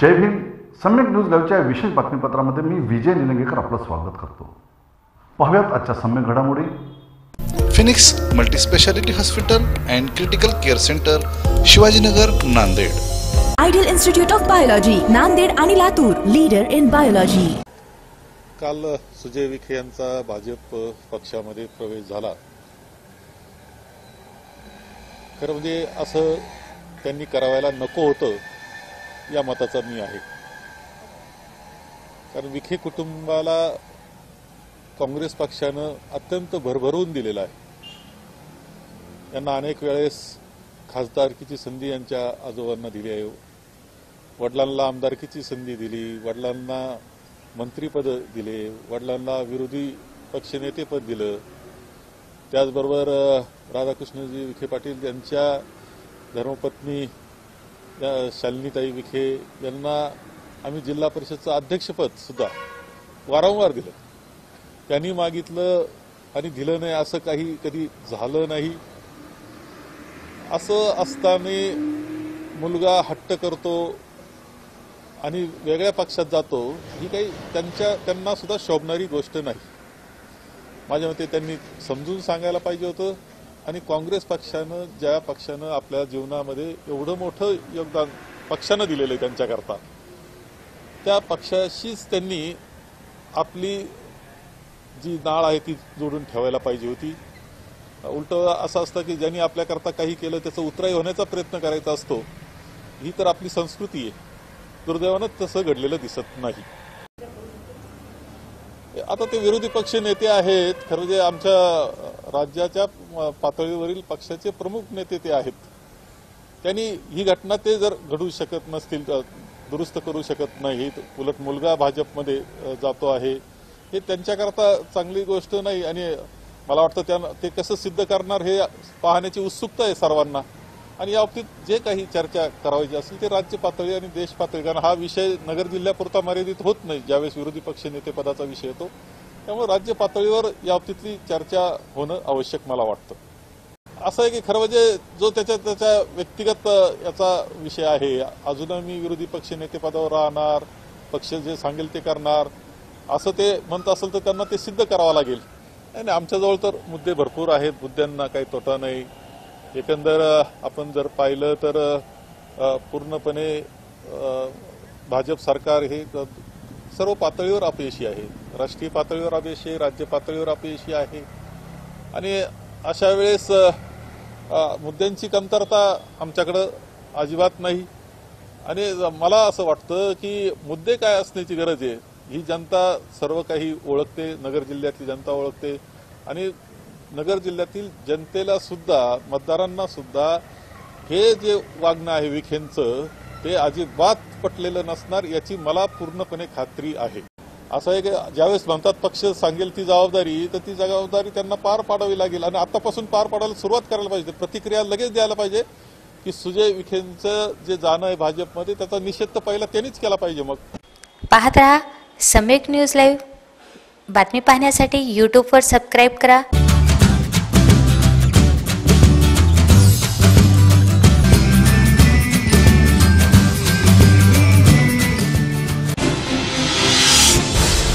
जय भीम. सम्यक न्यूज लाईव्हच्या विशेष बातमीपत्रामध्ये मी विजय निलंगेकर आपलं स्वागत करतो. पाहूयात आजच्या सम्यक घडामोडी. Phoenix multispeciality hospital and critical care centre Shivajinagar Nanded. Ideal institute of biology Nanded आणि लातूर लीडर इन बायोलॉजी काल सुजय विखे यांचा भाजप पक्षामध्ये प्रवेश झाला. खरं म्हणजे असं त्यांनी करावायला नको होतं. या मताचा मी आहे. कारण विखे कुटुंबाला काँग्रेस पक्षानं अत्यंत भरभरून दिलेला आहे. यांना अनेक वेळेस खासदारकीची संधी यांच्या आजोबांना दिली आहे. वडिलांना आमदारकीची संधी दिली वडिलांना मंत्रीपद दिले वडिलांना विरोधी पक्षनेतेपद दिलं. त्याचबरोबर राधाकृष्णजी विखे पाटील यांच्या धर्मपत्नी या शालिनीताई विखे यांना आम्ही जिल्हा परिषदचं अध्यक्षपद सुद्धा वारंवार दिलं. त्यांनी मागितलं आणि दिलं नाही असं काही कधी झालं नाही. असं असताना मुलगा हट्ट करतो आणि वेगळ्या पक्षात जातो ही काही त्यांच्या त्यांना सुद्धा शोभणारी गोष्ट नाही. माझ्या मते त्यांनी समजून सांगायला पाहिजे होतं. आणि काँग्रेस पक्षानं ज्या पक्षानं आपल्या जीवनामध्ये एवढं मोठं योगदान पक्षानं दिलेलं आहे त्यांच्याकरता त्या पक्षाशीच त्यांनी आपली जी नाळ आहे ती जोडून ठेवायला पाहिजे होती. उलट असं असतं की ज्यांनी आपल्याकरता काही केलं त्याचं उतराई होण्याचा प्रयत्न करायचा असतो. ही तर आपली संस्कृती आहे. दुर्दैवानं तसं घडलेलं दिसत नाही. आता ते विरोधी पक्ष नेते आहेत. खरं जे आमच्या राज्याच्या पातळीवरील पक्षाचे प्रमुख नेते ते आहेत. त्यांनी ही घटना ते जर घडू शकत नसतील दुरुस्त करू शकत नाहीत. उलट मुलगा भाजपमध्ये जातो आहे. हे त्यांच्याकरता चांगली गोष्ट नाही. आणि मला वाटतं त्या ते कसं सिद्ध करणार हे पाहण्याची उत्सुकता आहे सर्वांना. आणि या बाबतीत जे काही चर्चा करावायची असेल ते राज्य पातळी आणि देश पातळी. कारण हा विषय नगर जिल्ह्यापुरता मर्यादित होत नाही. ज्यावेळेस विरोधी पक्ष नेतेपदाचा विषय येतो. त्यामुळे राज्य पातळीवर या बाबतीतली चर्चा होणं आवश्यक मला वाटतं. असं आहे की खरं म्हणजे जो त्याच्या त्याच्या व्यक्तिगत याचा विषय आहे. अजूनही मी विरोधी पक्ष नेतेपदावर राहणार पक्ष जे सांगेल ते करणार. असं ते म्हणत असेल तर त्यांना ते सिद्ध करावं लागेल. आणि आमच्याजवळ तर मुद्दे भरपूर आहेत. मुद्द्यांना काही तोटा नाही. एकंदर आपण जर पाहिलं तर पूर्णपणे भाजप सरकार हे सर्व पातळीवर अपयशी आहे. राष्ट्रीय पातळीवर अपयशी आहे राज्य पातळीवर अपयशी आहे. आणि अशा वेळेस मुद्द्यांची कमतरता आमच्याकडं अजिबात नाही. आणि मला असं वाटतं की मुद्दे काय असण्याची गरज आहे ही जनता सर्व काही ओळखते नगर जिल्ह्यातली जनता ओळखते. आणि नगर जिल्ह्यातील जनतेला सुद्धा मतदारांना सुद्धा हे जे वागणं आहे विखेंचं ते अजिबात पटलेलं नसणार याची मला पूर्णपणे खात्री आहे. असं आहे की ज्यावेळेस म्हणतात पक्ष सांगेल ती जबाबदारी तर ती जबाबदारी त्यांना पार पाडावी लागेल आणि आतापासून पार पाडायला सुरुवात करायला पाहिजे. प्रतिक्रिया लगेच द्यायला पाहिजे की सुजय विखेंचं जे जाणं आहे भाजपमध्ये त्याचा निषेध तर पहिला त्यांनीच केला पाहिजे मग. पाहत राहा सम्यक न्यूज लाईव्ह. बातमी पाहण्यासाठी यूट्यूबवर सबस्क्राईब करा.